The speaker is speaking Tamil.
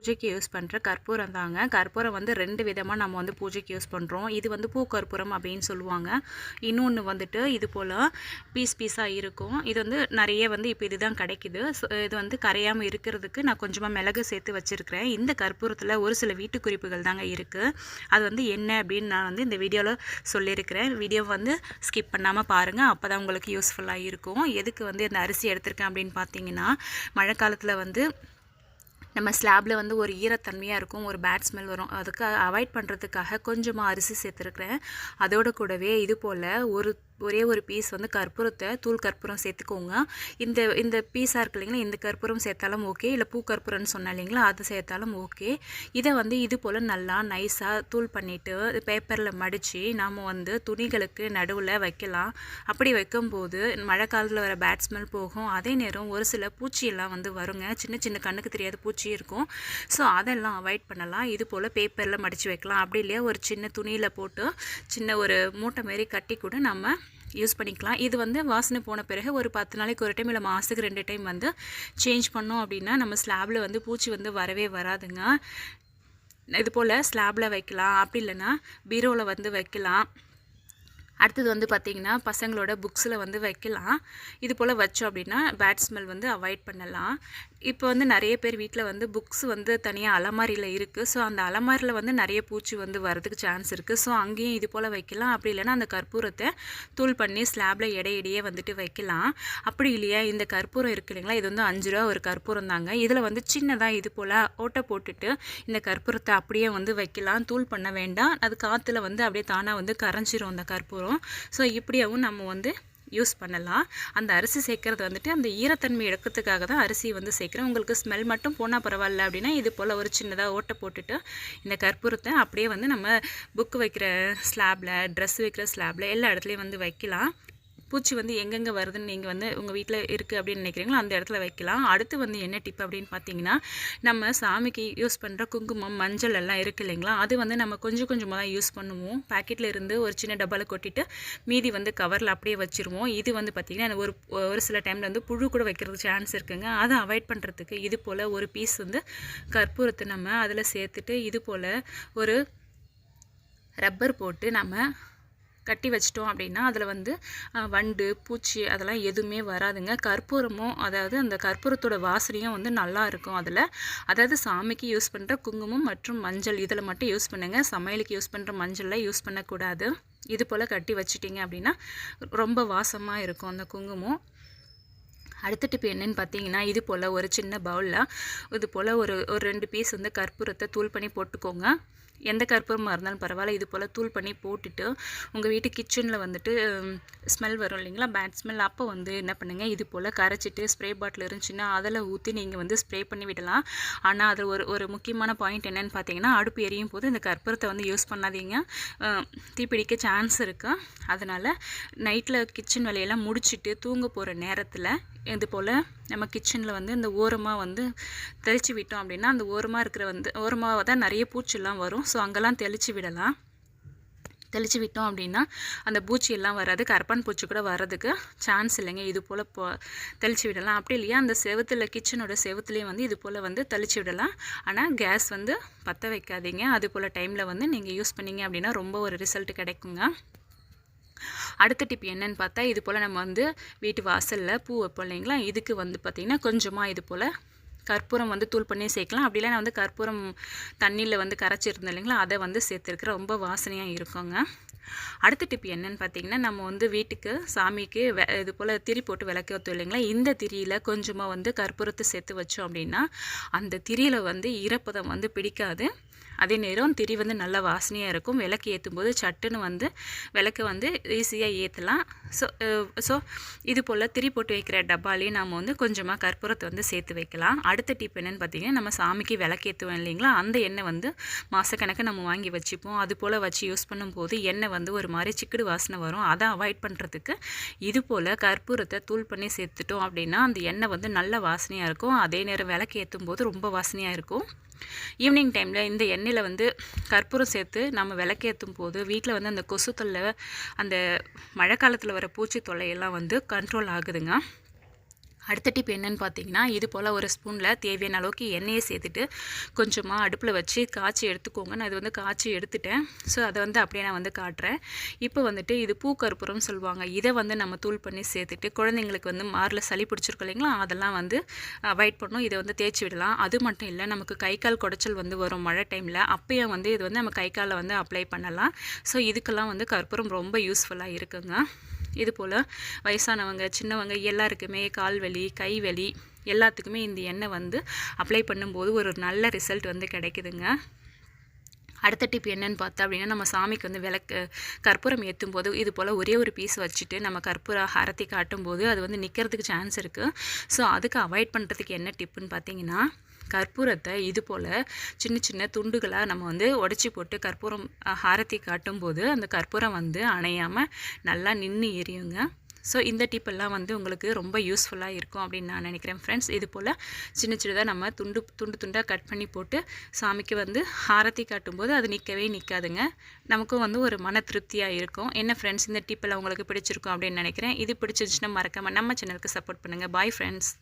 பூஜைக்கு யூஸ் பண்ணுற கற்பூரம் தாங்க. கற்பூரம் வந்து ரெண்டு விதமாக நம்ம வந்து பூஜைக்கு யூஸ் பண்ணுறோம் இது வந்து பூ கற்பூரம் அப்படின்னு சொல்லுவாங்க. இன்னொன்று வந்துட்டு இது போல் பீஸ் பீஸாக இருக்கும். இது வந்து நிறைய வந்து இப்போ இதுதான் கிடைக்குது. ஸோ இது வந்து கரையாமல் இருக்கிறதுக்கு நான் கொஞ்சமாக மிளகு சேர்த்து வச்சுருக்கிறேன். இந்த கற்பூரத்தில் ஒரு சில வீட்டு குறிப்புகள் தாங்க இருக்குது அது வந்து என்ன அப்படின்னு நான் வந்து இந்த வீடியோவில் சொல்லியிருக்கிறேன். வீடியோ வந்து ஸ்கிப் பண்ணாமல் பாருங்கள் அப்போ தான் உங்களுக்கு யூஸ்ஃபுல்லாக இருக்கும். எதுக்கு வந்து இந்த அரிசி எடுத்திருக்கேன் அப்படின்னு பார்த்தீங்கன்னா மழை காலத்தில் வந்து நம்ம ஸ்லாப்பில் வந்து ஒரு ஈரத்தன்மையாக இருக்கும் ஒரு பேட் ஸ்மெல் வரும். அதுக்கு அவாய்ட் பண்ணுறதுக்காக கொஞ்சமாக அரிசி சேர்த்துருக்குறேன். அதோட கூடவே இது போல் ஒரு ஒரே ஒரு பீஸ் வந்து கற்பூரத்தை தூள் கற்பூரம் சேர்த்துக்கோங்க. இந்த இந்த பீஸாக இருக்கு இல்லைங்களா இந்த கற்பூரம் சேர்த்தாலும் ஓகே இல்லை பூ கற்பூரம்னு சொன்னேன் இல்லைங்களா அதை சேர்த்தாலும் ஓகே இதை வந்து இது போல் நல்லா நைஸாக தூள் பண்ணிவிட்டு பேப்பரில் மடித்து நாம் வந்து துணிகளுக்கு நடுவில் வைக்கலாம். அப்படி வைக்கும்போது மழை காலத்தில் வர பேட் ஸ்மெல் போகும். அதே நேரம் ஒரு சில பூச்சியெல்லாம் வந்து வருங்க. சின்ன சின்ன கண்ணுக்கு தெரியாத பூச்சி இருக்கும். ஸோ அதெல்லாம் அவாய்ட் பண்ணலாம். இது போல் பேப்பரில் மடித்து வைக்கலாம். அப்படி இல்லையா ஒரு சின்ன துணியில் போட்டு சின்ன ஒரு மூட்டை மாரி கட்டி கூட நம்ம யூஸ் பண்ணிக்கலாம். இது வந்து வாசனை போன பிறகு ஒரு பத்து நாளைக்கு ஒரு டைம் இல்லை மாதத்துக்கு ரெண்டு டைம் வந்து சேஞ்ச் பண்ணோம் அப்படின்னா நம்ம ஸ்லாபில் வந்து பூச்சி வந்து வரவே வராதுங்க. இது போல் ஸ்லாபில் வைக்கலாம். அப்படி இல்லைன்னா பீரோவில் வந்து வைக்கலாம். அடுத்தது வந்து பார்த்திங்கன்னா பசங்களோட புக்ஸில் வந்து வைக்கலாம். இது போல் வச்சோம் அப்படின்னா பேட் ஸ்மெல் வந்து அவாய்ட் பண்ணலாம். இப்போ வந்து நிறைய பேர் வீட்டில் வந்து புக்ஸ் வந்து தனியாக அலமாரியில் இருக்குது ஸோ அந்த அலமாரியில் வந்து நிறைய பூச்சி வந்து வரதுக்கு சான்ஸ் இருக்குது ஸோ அங்கேயும் இது போல் வைக்கலாம். அப்படி இல்லைன்னா அந்த கற்பூரத்தை தூள் பண்ணி ஸ்லாபில் இடையிடையே வந்துட்டு வைக்கலாம். அப்படி இல்லையா? இந்த கற்பூரம் இருக்குது இல்லைங்களா? இது வந்து அஞ்சு ரூபா ஒரு கற்பூரம் தாங்க. இதில் வந்து சின்னதாக இது போல் ஓட்டை போட்டுட்டு இந்த கற்பூரத்தை அப்படியே வந்து வைக்கலாம். தூள் பண்ண வேண்டாம். அது காற்றுல வந்து அப்படியே தானாக வந்து கரைஞ்சிரும் அந்த கற்பூரம். ஸோ இப்படியாகவும் நம்ம வந்து யூஸ் பண்ணலாம். அந்த அரிசி சேர்க்குறது வந்துட்டு அந்த ஈரத்தன்மை எடுக்கிறதுக்காக தான் அரிசி வந்து சேர்க்குறேன். உங்களுக்கு ஸ்மெல் மட்டும் போனால் பரவாயில்ல அப்படின்னா இது போல் ஒரு சின்னதாக ஓட்டை போட்டுட்டு இந்த கற்பூரத்தை அப்படியே வந்து நம்ம புக்கு வைக்கிற ஸ்லாபில் ட்ரெஸ் வைக்கிற ஸ்லாபில் எல்லா இடத்துலையும் வந்து வைக்கலாம். பூச்சி வந்து எங்கெங்கே வருதுன்னு நீங்கள் வந்து உங்கள் வீட்டில் இருக்குது அப்படின்னு நினைக்கிறீங்களோ அந்த இடத்துல வைக்கலாம். அடுத்து வந்து என்ன டிப் அப்படின்னு பார்த்தீங்கன்னா நம்ம சாமிக்கு யூஸ் பண்ணுற குங்குமம் மஞ்சள் எல்லாம் இருக்குது இல்லைங்களா? அது வந்து நம்ம கொஞ்சம் கொஞ்சமாக தான் யூஸ் பண்ணுவோம். பேக்கெட்டில் இருந்து ஒரு சின்ன டப்பாவில் கொட்டிட்டு மீதி வந்து கவரில் அப்படியே வச்சுருவோம். இது வந்து பார்த்திங்கன்னா ஒரு ஒரு சில டைமில் வந்து புழு கூட வைக்கிறது சான்ஸ் இருக்குங்க. அதை அவாய்ட் பண்ணுறதுக்கு இது போல் ஒரு பீஸ் வந்து கற்பூரத்தை நம்ம அதில் சேர்த்துட்டு இது போல் ஒரு ரப்பர் போட்டு நம்ம கட்டி வச்சிட்டோம் அப்படின்னா அதில் வந்து வண்டு பூச்சி அதெல்லாம் எதுவுமே வராதுங்க. கற்பூரமும் அதாவது அந்த கற்பூரத்தோட வாசனையும் வந்து நல்லா இருக்கும் அதில். அதாவது சாமிக்கு யூஸ் பண்ணுற குங்குமம் மற்றும் மஞ்சள் இதில் மட்டும் யூஸ் பண்ணுங்கள் சமையலுக்கு யூஸ் பண்ணுற மஞ்சளில் யூஸ் பண்ணக்கூடாது. இது போல் கட்டி வச்சிட்டிங்க அப்படின்னா ரொம்ப வாசமாக இருக்கும் அந்த குங்குமம். அடுத்த டிப் என்னென்னு பார்த்தீங்கன்னா இது போல் ஒரு சின்ன பவுலில் இது போல் ஒரு ஒரு ரெண்டு பீஸ் வந்து கற்பூரத்தை தூள் பண்ணி போட்டுக்கோங்க. எந்த கற்பூரமாக இருந்தாலும் பரவாயில்ல. இது போல் தூள் பண்ணி போட்டுட்டு உங்கள் வீட்டு கிச்சனில் வந்துட்டு ஸ்மெல் வரும் இல்லைங்களா? பேட் ஸ்மெல் அப்போ வந்து என்ன பண்ணுங்கள் இது போல் கரைச்சிட்டு ஸ்ப்ரே பாட்டில் இருந்துச்சுன்னா அதில் ஊற்றி நீங்கள் வந்து ஸ்ப்ரே பண்ணி விடலாம். ஆனால் அது ஒரு ஒரு முக்கியமான பாயிண்ட் என்னென்னு பார்த்தீங்கன்னா அடுப்பு எரியும் போது இந்த கற்பூரத்தை வந்து யூஸ் பண்ணாதீங்க. தீப்பிடிக்க சான்ஸ் இருக்குது அதனால் நைட்டில் கிச்சன் வேலையெல்லாம் முடிச்சுட்டு தூங்க போகிற நேரத்தில் இது போல் நம்ம கிச்சனில் வந்து இந்த ஓரமாக வந்து தெளித்து விட்டோம் அப்படின்னா அந்த ஓரமாக இருக்கிற வந்து ஓரமாக தான் நிறைய பூச்சிலாம் வரும். ஸோ அங்கெல்லாம் தெளித்து விடலாம். தெளித்து விட்டோம் அப்படின்னா அந்த பூச்சி எல்லாம் வராது. கரப்பான் பூச்சி கூட வர்றதுக்கு சான்ஸ் இல்லைங்க. இது போல் போ தெளித்து விடலாம். அப்படி இல்லையா அந்த செவத்தில் கிச்சனோட செவத்துலேயும் வந்து இது போல் வந்து தெளித்து விடலாம். ஆனால் கேஸ் வந்து பற்ற வைக்காதீங்க. அது போல் டைமில் வந்து நீங்கள் யூஸ் பண்ணிங்க அப்படின்னா ரொம்ப ஒரு ரிசல்ட் கிடைக்குங்க. அடுத்த டிப் என்னன்னு பார்த்தா இது போல் நம்ம வந்து வீட்டு வாசலில் பூ வைப்போம் இல்லைங்களா? இதுக்கு வந்து பார்த்திங்கன்னா கொஞ்சமாக இது போல் கற்பூரம் வந்து தூள் பண்ணி சேர்க்கலாம். அப்படிலாம் நான் வந்து கற்பூரம் தண்ணியில் வந்து கரைச்சிருந்தேன் இல்லைங்களா? அதை வந்து சேர்த்துருக்குற ரொம்ப வாசனையாக இருக்குங்க. அடுத்த டிப் என்னன்னு பார்த்தீங்கன்னா நம்ம வந்து வீட்டுக்கு சாமிக்கு வெ இது போல் திரி போட்டு விளக்க வைத்தோம் இல்லைங்களா? இந்த திரியில் கொஞ்சமாக வந்து கற்பூரத்தை சேர்த்து வச்சோம் அப்படின்னா அந்த திரியில் வந்து ஈரப்பதம் வந்து பிடிக்காது. அதே நேரம் திரி வந்து நல்ல வாசனையாக இருக்கும். விளக்கு ஏற்றும் போது சட்டுன்னு வந்து விளக்கு வந்து ஈஸியாக ஏற்றலாம் ஸோ ஸோ இது போல் திரி போட்டு வைக்கிற டப்பாலேயே நாம் வந்து கொஞ்சமாக கற்பூரத்தை வந்து சேர்த்து வைக்கலாம். அடுத்த டிப் என்னென்னு பார்த்தீங்கன்னா நம்ம சாமிக்கு விளக்கேற்றுவோம் இல்லைங்களா? அந்த எண்ணெய் வந்து மாதக்கணக்கு நம்ம வாங்கி வச்சுப்போம். அது போல் வச்சு யூஸ் பண்ணும்போது எண்ணெய் வந்து ஒரு மாதிரி சிக்குடு வாசனை வரும். அதை அவாய்ட் பண்ணுறதுக்கு இது போல் கற்பூரத்தை தூள் பண்ணி சேர்த்துட்டோம் அப்படின்னா அந்த எண்ணெய் வந்து நல்ல வாசனையாக இருக்கும். அதே நேரம் விளக்கு ஏற்றும் போது ரொம்ப வாசனையாக இருக்கும். ஈவினிங் டைமில் இந்த எண்ணெயில் வந்து கற்பூரம் சேர்த்து நம்ம விளக்கேற்றும் போது வீட்டில் வந்து அந்த கொசு தொல்லை அந்த மழை காலத்தில் வர பூச்சி தொல்லையெல்லாம் வந்து கண்ட்ரோல் ஆகுதுங்க. அடுத்த டிப் என்னன்னு பார்த்தீங்கன்னா இது போல் ஒரு ஸ்பூனில் தேவையான அளவுக்கு எண்ணெயை சேர்த்துட்டு கொஞ்சமாக அடுப்பில் வச்சு காய்ச்சி எடுத்துக்கோங்க. நான் இது வந்து காய்ச்சி எடுத்துட்டேன். ஸோ அதை வந்து அப்படியே நான் வந்து காட்டுறேன். இப்போ வந்துட்டு இது பூக்கற்பூரம்னு சொல்லுவாங்க. இதை வந்து நம்ம தூள் பண்ணி சேர்த்துட்டு குழந்தைங்களுக்கு வந்து மாரில் சளி பிடிச்சிருக்கோம் இல்லைங்களா? அதெல்லாம் வந்து அவாய்ட் பண்ணணும் இதை வந்து தேய்ச்சி விடலாம். அது மட்டும் இல்லை நமக்கு கை கால் குடைச்சல் வந்து வரும் மழை டைமில் அப்போயும் வந்து இது வந்து நம்ம கை காலில் வந்து அப்ளை பண்ணலாம். ஸோ இதுக்கெல்லாம் வந்து கற்பூரம் ரொம்ப யூஸ்ஃபுல்லாக இருக்குங்க. இதுபோல் வயசானவங்க சின்னவங்க எல்லாருக்குமே கால் வலி கை வலி எல்லாத்துக்குமே இந்த எண்ணெய் வந்து அப்ளை பண்ணும்போது ஒரு நல்ல ரிசல்ட் வந்து கிடைக்குதுங்க. அடுத்த டிப் என்னன்னு பார்த்தா அப்படின்னா நம்ம சாமிக்கு வந்து விளக்கு கற்பூரம் ஏற்றும் போது இது போல் ஒரே ஒரு பீஸ் வச்சுட்டு நம்ம கற்பூர அரத்தி காட்டும் போது அது வந்து நிற்கிறதுக்கு சான்ஸ் இருக்குது ஸோ அதுக்கு அவாய்ட் பண்ணுறதுக்கு என்ன டிப்புன்னு பார்த்தீங்கன்னா கற்பூரத்தை இது போல் சின்ன சின்ன துண்டுகளாக நம்ம வந்து உடச்சி போட்டு கற்பூரம் ஹாரத்தி காட்டும்போது அந்த கற்பூரம் வந்து அணையாமல் நல்லா நின்று எரியுங்க. ஸோ இந்த டிப்பெல்லாம் வந்து உங்களுக்கு ரொம்ப யூஸ்ஃபுல்லாக இருக்கும் அப்படின்னு நான் நினைக்கிறேன் ஃப்ரெண்ட்ஸ் இது போல் சின்ன சின்னதாக நம்ம துண்டு துண்டு துண்டாக கட் பண்ணி போட்டு சாமிக்கு வந்து ஹாரத்தி காட்டும்போது அது நிற்கவே நிற்காதுங்க நமக்கும் வந்து ஒரு மன திருப்தியாக இருக்கும். என்ன ஃப்ரெண்ட்ஸ் இந்த டிப்பெல்லாம் உங்களுக்கு பிடிச்சிருக்கும் அப்படின்னு நினைக்கிறேன். இது பிடிச்சிருந்துச்சுன்னா மறக்காமல் நம்ம சேனலுக்கு சப்போர்ட் பண்ணுங்கள் பாய் ஃப்ரெண்ட்ஸ்